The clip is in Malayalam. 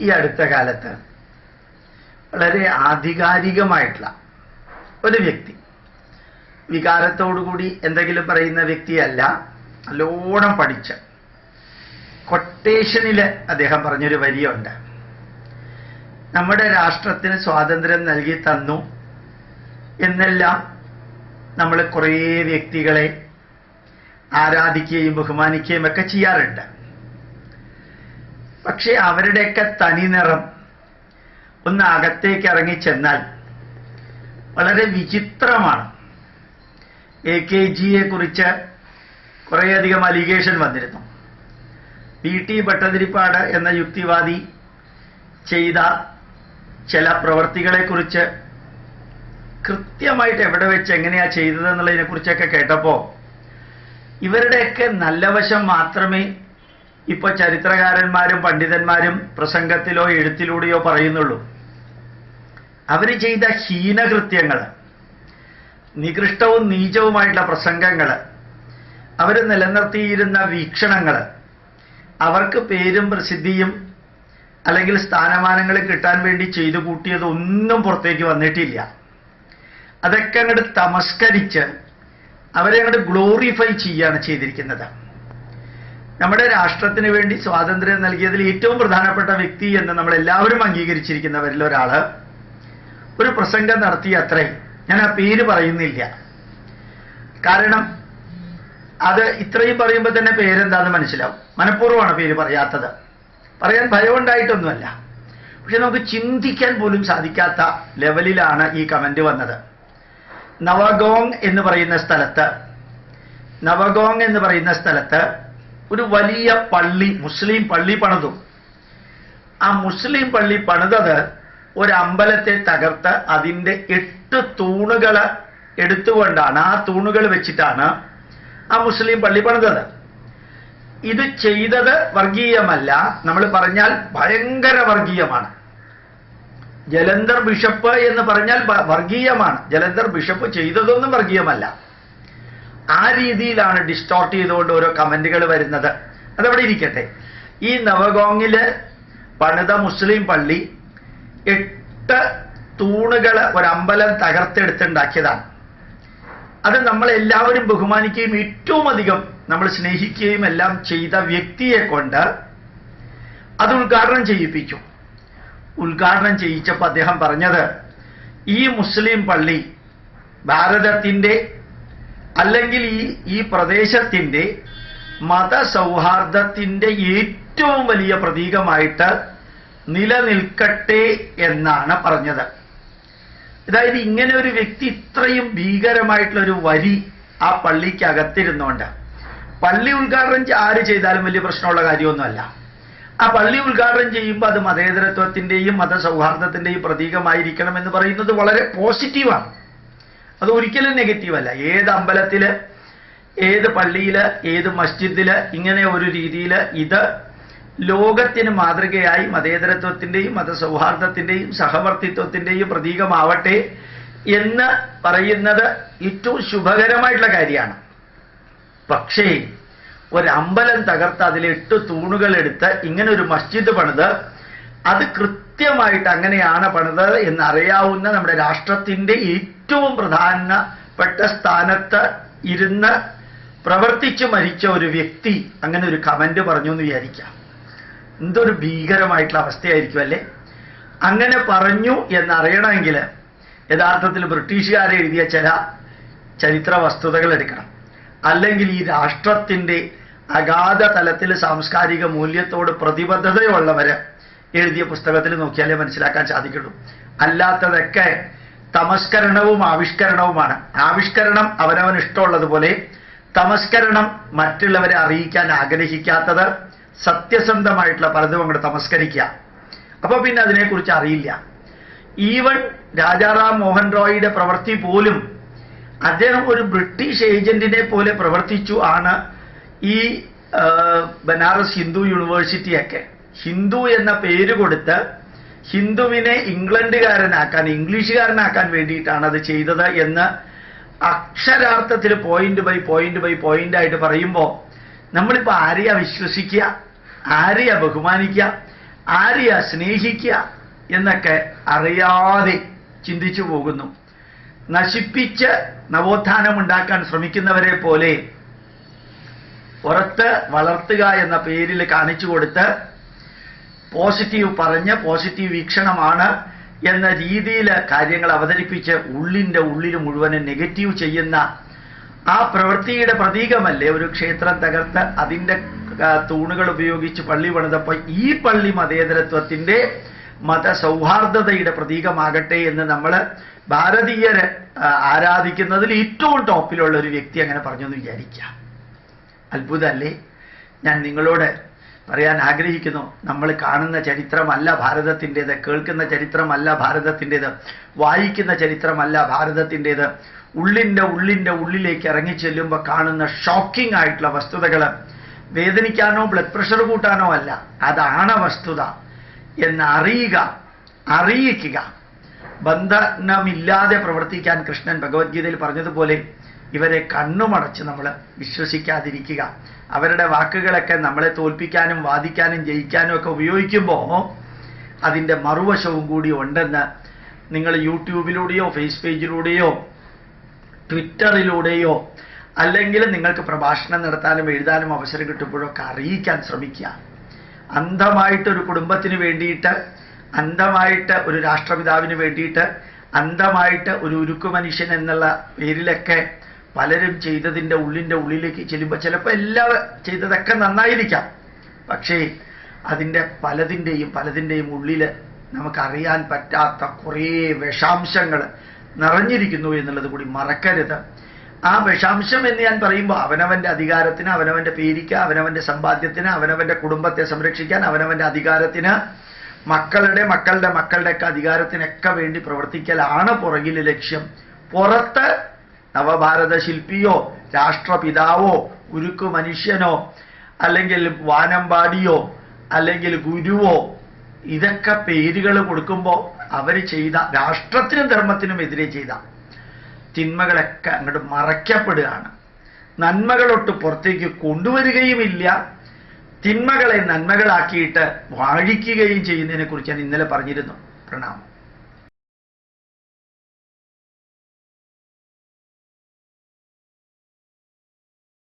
ഈ അടുത്ത കാലത്ത് വളരെ ആധികാരികമായിട്ടുള്ള ഒരു വ്യക്തി വികാരത്തോടുകൂടി എന്തെങ്കിലും പറയുന്ന വ്യക്തിയല്ല നല്ലോണം പഠിച്ച കൊട്ടേഷനിൽ അദ്ദേഹം പറഞ്ഞൊരു വരിയുണ്ട്. നമ്മുടെ രാഷ്ട്രത്തിന് സ്വാതന്ത്ര്യം നൽകി തന്നു എന്നെല്ലാം നമ്മൾ കുറേ വ്യക്തികളെ ആരാധിക്കുകയും ബഹുമാനിക്കുകയും ഒക്കെ ചെയ്യാറുണ്ട്. പക്ഷെ അവരുടെയൊക്കെ തനിനിറം ഒന്ന് അകത്തേക്ക് ഇറങ്ങി ചെന്നാൽ വളരെ വിചിത്രമാണ്. എ കെ ജിയെ കുറിച്ച് കുറേയധികം അലിഗേഷൻ വന്നിരുന്നു. പി ടി ഭട്ടതിരിപ്പാട് എന്ന യുക്തിവാദി ചെയ്ത ചില പ്രവർത്തികളെക്കുറിച്ച് കൃത്യമായിട്ട് എവിടെ വെച്ച് എങ്ങനെയാ ചെയ്തതെന്നുള്ളതിനെ കുറിച്ചൊക്കെ കേട്ടപ്പോൾ ഇവരുടെയൊക്കെ നല്ല വശം മാത്രമേ ഇപ്പൊ ചരിത്രകാരന്മാരും പണ്ഡിതന്മാരും പ്രസംഗത്തിലോ എഴുത്തിലൂടെയോ പറയുന്നുള്ളൂ. അവർ ചെയ്ത ഹീനകൃത്യങ്ങൾ നികൃഷ്ടവും നീചവുമായിട്ടുള്ള പ്രസംഗങ്ങൾ അവർ നിലനിർത്തിയിരുന്ന വീക്ഷണങ്ങൾ അവർക്ക് പേരും പ്രസിദ്ധിയും അല്ലെങ്കിൽ സ്ഥാനമാനങ്ങൾ കിട്ടാൻ വേണ്ടി ചെയ്തു കൂട്ടിയതൊന്നും പുറത്തേക്ക് വന്നിട്ടില്ല. അതൊക്കെ അങ്ങോട്ട് തമസ്കരിച്ച് അവരെ അങ്ങോട്ട് ഗ്ലോറിഫൈ ചെയ്യുകയാണ് ചെയ്തിരിക്കുന്നത്. നമ്മുടെ രാഷ്ട്രത്തിന് വേണ്ടി സ്വാതന്ത്ര്യം നൽകിയതിൽ ഏറ്റവും പ്രധാനപ്പെട്ട വ്യക്തി എന്ന് നമ്മൾ എല്ലാവരും അംഗീകരിച്ചിരിക്കുന്നവരിൽ ഒരാൾ. ഒരു പ്രസംഗം നടത്തി അത്രേ ഞാൻ ആ പേര് പറയുന്നില്ല. കാരണം അത് ഇത്രയും പറയുമ്പോൾ തന്നെ പേരെന്താന്ന് മനസ്സിലാവും. മനഃപൂർവമാണ് പേര് പറയാത്തത്. പറയാൻ ഭയമുണ്ടായിട്ടൊന്നുമല്ല. പക്ഷെ നമുക്ക് ചിന്തിക്കാൻ പോലും സാധിക്കാത്ത ലെവലിലാണ് ഈ കമന്റ് വന്നത്. നവഗോങ് എന്ന് പറയുന്ന സ്ഥലത്ത് നവഗോങ് എന്ന് പറയുന്ന സ്ഥലത്ത് ഒരു വലിയ പള്ളി മുസ്ലിം പള്ളി പണിതു. ആ മുസ്ലിം പള്ളി പണിതത് ഒരു അമ്പലത്തെ തകർത്ത് അതിന്റെ എട്ട് തൂണുകൾ എടുത്തുകൊണ്ടാണ് ആ തൂണുകൾ വെച്ചിട്ടാണ് ആ മുസ്ലിം പള്ളി പണിതത്. ഇത് ചെയ്തത് വർഗീയമല്ല നമ്മൾ പറഞ്ഞാൽ ഭയങ്കര വർഗീയമാണ്. ജലന്ധർ ബിഷപ്പ് എന്ന് പറഞ്ഞാൽ വർഗീയമാണ്. ജലന്ധർ ബിഷപ്പ് ചെയ്തതൊന്നും വർഗീയമല്ല. ആ രീതിയിലാണ് ഡിസ്റ്റോർട്ട് ചെയ്തുകൊണ്ട് ഓരോ കമന്റുകൾ വരുന്നത്. അതവിടെ ഇരിക്കട്ടെ. ഈ നവഗോങ്ങിൽ പണിത മുസ്ലിം പള്ളി എട്ട് തൂണുകൾ ഒരമ്പലം തകർത്തെടുത്തുണ്ടാക്കിയതാണ്. അത് നമ്മൾ എല്ലാവരും ബഹുമാനിക്കുകയും ഏറ്റവും അധികം നമ്മൾ സ്നേഹിക്കുകയും എല്ലാം ചെയ്ത വ്യക്തിയെ കൊണ്ട് അത് ഉദ്ഘാടനം ചെയ്യിപ്പിക്കും. ഉദ്ഘാടനം ചെയ്യിച്ചപ്പോൾ അദ്ദേഹം പറഞ്ഞത് ഈ മുസ്ലിം പള്ളി ഭാരതത്തിന്റെ അല്ലെങ്കിൽ ഈ ഈ പ്രദേശത്തിന്റെ മതസൗഹാർദ്ദത്തിന്റെ ഏറ്റവും വലിയ പ്രതീകമായിട്ട് നിലനിൽക്കട്ടെ എന്നാണ് പറഞ്ഞത്. അതായത് ഇങ്ങനെ ഒരു വ്യക്തി ഇത്രയും ഭീകരമായിട്ടുള്ള ഒരു വരി ആ പള്ളിക്ക് അകത്തിരുന്നുകൊണ്ട് പള്ളി ഉദ്ഘാടനം ആര് ചെയ്താലും വലിയ പ്രശ്നമുള്ള കാര്യമൊന്നുമല്ല. ആ പള്ളി ഉദ്ഘാടനം ചെയ്യുമ്പോൾ അത് മതേതരത്വത്തിന്റെയും മതസൗഹാർദ്ദത്തിന്റെയും പ്രതീകമായിരിക്കണം എന്ന് പറയുന്നത് വളരെ പോസിറ്റീവാണ്. അത് ഒരിക്കലും നെഗറ്റീവ് അല്ല. ഏത് അമ്പലത്തിൽ ഏത് പള്ളിയിൽ ഏത് മസ്ജിദിൽ ഇങ്ങനെ ഒരു രീതിയിൽ ഇത് ലോകത്തിന് മാതൃകയായി മതേതരത്വത്തിന്റെയും മതസൗഹാർദ്ദത്തിന്റെയും സഹവർത്തിത്വത്തിന്റെയും പ്രതീകമാവട്ടെ എന്ന് പറയുന്നത് ഏറ്റവും ശുഭകരമായിട്ടുള്ള കാര്യമാണ്. പക്ഷേ ഒരമ്പലം തകർത്ത് അതിൽ എട്ട് തൂണുകൾ എടുത്ത് ഇങ്ങനെ ഒരു മസ്ജിദ് പണിത് അത് കൃത്യമായിട്ട് അങ്ങനെയാണ് പണിത് എന്നറിയാവുന്ന നമ്മുടെ രാഷ്ട്രത്തിന്റെ ഏറ്റവും പ്രധാനപ്പെട്ട സ്ഥാനത്ത് ഇരുന്ന് പ്രവർത്തിച്ച് മരിച്ച ഒരു വ്യക്തി അങ്ങനെ ഒരു കമന്റ് പറഞ്ഞു എന്ന് വിചാരിക്കാം. എന്തൊരു ഭീകരമായിട്ടുള്ള അവസ്ഥയായിരിക്കും അല്ലേ? അങ്ങനെ പറഞ്ഞു എന്നറിയണമെങ്കിൽ യഥാർത്ഥത്തിൽ ബ്രിട്ടീഷുകാരെ എഴുതിയ ചില ചരിത്ര വസ്തുതകൾ എടുക്കണം. അല്ലെങ്കിൽ ഈ രാഷ്ട്രത്തിന്റെ അഗാധ തലത്തിൽ സാംസ്കാരിക മൂല്യത്തോട് പ്രതിബദ്ധതയുള്ളവർ എഴുതിയ പുസ്തകത്തിൽ നോക്കിയാലേ മനസ്സിലാക്കാൻ സാധിക്കുള്ളൂ അല്ലാത്തതൊക്കെ തമസ്കരണവും ആവിഷ്കരണവുമാണ്. ആവിഷ്കരണം അവനവൻ ഇഷ്ടമുള്ളതുപോലെ തമസ്കരണം മറ്റുള്ളവരെ അറിയിക്കാൻ ആഗ്രഹിക്കാത്തത് സത്യസന്ധമായിട്ടുള്ള പലതും അങ്ങോട്ട് തമസ്കരിക്കുക. അപ്പൊ പിന്നെ അതിനെക്കുറിച്ച് അറിയില്ല. ഈവൻ രാജാറാം മോഹൻ റോയിയുടെ പ്രവൃത്തി പോലും അദ്ദേഹം ഒരു ബ്രിട്ടീഷ് ഏജന്റിനെ പോലെ പ്രവർത്തിച്ചു ആണ് ഈ ബനാറസ് ഹിന്ദു യൂണിവേഴ്സിറ്റിയൊക്കെ. ഹിന്ദു എന്ന പേര് കൊടുത്ത് ഹിന്ദുവിനെ ഇംഗ്ലണ്ടുകാരനാക്കാൻ ഇംഗ്ലീഷുകാരനാക്കാൻ വേണ്ടിയിട്ടാണ് അത് ചെയ്തത് എന്ന് അക്ഷരാർത്ഥത്തിൽ point by point by point ആയിട്ട് പറയുമ്പോൾ നമ്മളിപ്പോൾ ആരെയാ വിശ്വസിക്കുക? ആരെയാ ബഹുമാനിക്കുക? ആരെയാ സ്നേഹിക്കുക? എന്നൊക്കെ അറിയാതെ ചിന്തിച്ചു പോകുന്നു. നശിപ്പിച്ച് നവോത്ഥാനം ഉണ്ടാക്കാൻ ശ്രമിക്കുന്നവരെ പോലെ പുറത്ത് വളർത്തുക എന്ന പേരിൽ കാണിച്ചു കൊടുത്ത് പോസിറ്റീവ് പറഞ്ഞ് പോസിറ്റീവ് വീക്ഷണമാണ് എന്ന രീതിയിൽ കാര്യങ്ങൾ അവതരിപ്പിച്ച് ഉള്ളിന്റെ ഉള്ളിൽ മുഴുവനും നെഗറ്റീവ് ചെയ്യുന്ന ആ പ്രവൃത്തിയുടെ പ്രതീകമല്ലേ ഒരു ക്ഷേത്രം തകർത്ത് അതിന്റെ തൂണുകൾ ഉപയോഗിച്ച് പള്ളി പണിതപ്പോൾ ഈ പള്ളി മതേതരത്വത്തിന്റെ മതസൗഹാർദ്ദതയുടെ പ്രതീകമാകട്ടെ എന്ന് നമ്മൾ ഭാരതീയർ ആരാധിക്കുന്നതിൽ ഏറ്റവും ടോപ്പിലുള്ള ഒരു വ്യക്തി അങ്ങനെ പറഞ്ഞു എന്ന് വിചാരിക്കാം. അത്ഭുതമല്ലേ? ഞാൻ നിങ്ങളോട് പറയാൻ ആഗ്രഹിക്കുന്നു. നമ്മൾ കാണുന്ന ചരിത്രമല്ല ഭാരതത്തിന്റെത് കേൾക്കുന്ന ചരിത്രമല്ല ഭാരതത്തിന്റെത് വായിക്കുന്ന ചരിത്രമല്ല ഭാരതത്തിന്റെത്. ഉള്ളിന്റെ ഉള്ളിന്റെ ഉള്ളിലേക്ക് ഇറങ്ങി ചെല്ലുമ്പോൾ കാണുന്ന ഷോക്കിംഗ് ആയിട്ടുള്ള വസ്തുതകൾ. വേദനിക്കാനോ ബ്ലഡ് പ്രഷർ കൂട്ടാനോ അല്ല. അതാണ് വസ്തുത. എന്ന് അറിയുക അറിയിക്കുക. ബന്ധനമില്ലാതെ പ്രവർത്തിക്കാൻ കൃഷ്ണൻ ഭഗവത്ഗീതയിൽ പറഞ്ഞതുപോലെ ഇവരെ കണ്ണുമടച്ച് നമ്മൾ വിശ്വസിക്കാതിരിക്കുക. അവരുടെ വാക്കുകളൊക്കെ നമ്മളെ തോൽപ്പിക്കാനും വാദിക്കാനും ജയിക്കാനും ഒക്കെ ഉപയോഗിക്കുമ്പോൾ അതിന്റെ മറുവശവും കൂടി ഉണ്ടെന്ന് നിങ്ങൾ യൂട്യൂബിലൂടെയോ ഫേസ് പേജിലൂടെയോ ട്വിറ്ററിലൂടെയോ അല്ലെങ്കിൽ നിങ്ങൾക്ക് പ്രഭാഷണം നടത്താനും എഴുതാനും അവസരം കിട്ടുമ്പോഴൊക്കെ അറിയിക്കാൻ ശ്രമിക്കുക. അന്ധമായിട്ടൊരു കുടുംബത്തിന് വേണ്ടിയിട്ട് അന്ധമായിട്ട് ഒരു രാഷ്ട്രപിതാവിന് വേണ്ടിയിട്ട് അന്ധമായിട്ട് ഒരു ഉരുക്കു മനുഷ്യൻ എന്നുള്ള പേരിലൊക്കെ പലരും ചെയ്തതിന്റെ ഉള്ളിന്റെ ഉള്ളിലേക്ക് ചെല്ലുമ്പോൾ ചിലപ്പോൾ എല്ലാ ചെയ്തതൊക്കെ നന്നായിരിക്കാം. പക്ഷേ അതിന്റെ പലതിന്റെയും പലതിന്റെയും ഉള്ളിൽ നമുക്കറിയാൻ പറ്റാത്ത കുറേ വിഷാംശങ്ങൾ നിറഞ്ഞിരിക്കുന്നു എന്നുള്ളത് കൂടി മറക്കരുത്. ആ വിഷാംശം എന്ന് ഞാൻ പറയുമ്പോൾ അവനവന്റെ അധികാരത്തിന് അവനവന്റെ പേരിക്ക് അവനവന്റെ സമ്പാദ്യത്തിന് അവനവന്റെ കുടുംബത്തെ സംരക്ഷിക്കാൻ അവനവന്റെ അധികാരത്തിന് മക്കളുടെ മക്കളുടെ മക്കളുടെയൊക്കെ അധികാരത്തിനൊക്കെ വേണ്ടി പ്രവർത്തിക്കലാണ് പുറകിലെ ലക്ഷ്യം. പുറത്ത് നവഭാരത ശില്പിയോ രാഷ്ട്രപിതാവോ ഉരുക്കു മനുഷ്യനോ അല്ലെങ്കിൽ വാനമ്പാടിയോ അല്ലെങ്കിൽ ഗുരുവോ ഇതൊക്കെ പേരുകൾ കൊടുക്കുമ്പോൾ അവർ ചെയ്ത രാഷ്ട്രത്തിനും ധർമ്മത്തിനും എതിരെ ചെയ്ത തിന്മകളൊക്കെ അങ്ങോട്ട് മറയ്ക്കപ്പെടുകയാണ്. നന്മകളൊട്ട് പുറത്തേക്ക് കൊണ്ടുവരികയുമില്ല. തിന്മകളെ നന്മകളാക്കിയിട്ട് വാഴിക്കുകയും ചെയ്യുന്നതിനെക്കുറിച്ച് ഞാൻ ഇന്നലെ പറഞ്ഞിരുന്നു. പ്രണാമം.